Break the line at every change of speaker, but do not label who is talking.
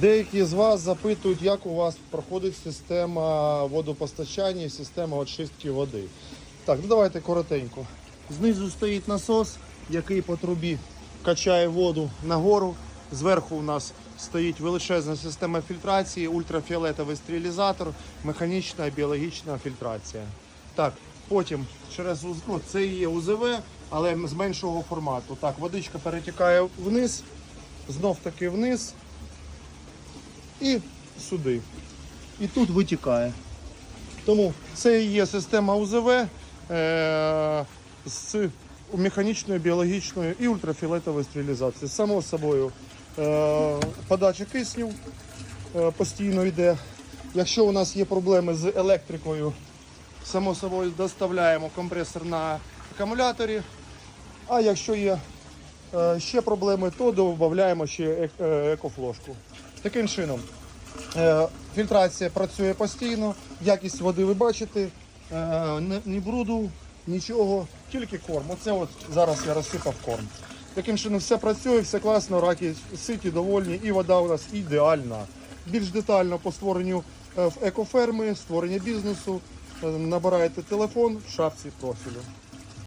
Деякі з вас запитують, як у вас проходить система водопостачання система очистки води. Так, ну давайте коротенько. Знизу стоїть насос, який по трубі качає воду нагору. Зверху у нас стоїть величезна система фільтрації, ультрафіолетовий стерилізатор, механічна і біологічна фільтрація. Так, потім через ну, це є УЗВ, але з меншого формату. Так, водичка перетікає вниз, знов таки вниз і сюди. І тут витікає. Тому це і є система УЗВ е- з механічною, біологічною і ультрафіолетовою стерилізацією. Само собою е- подача кисню е- постійно йде. Якщо у нас є проблеми з електрикою, само собою доставляємо компресор на акумуляторі. А якщо є ще проблеми, то додаємо ще екофлошку. Таким чином, е, фільтрація працює постійно, якість води ви бачите, е, ні, бруду, нічого, тільки корм. Оце от зараз я розсипав корм. Таким чином все працює, все класно, раки ситі, довольні, і вода у нас ідеальна. Більш детально по створенню е, екоферми, створення бізнесу. Набираєте телефон в шапці профілю.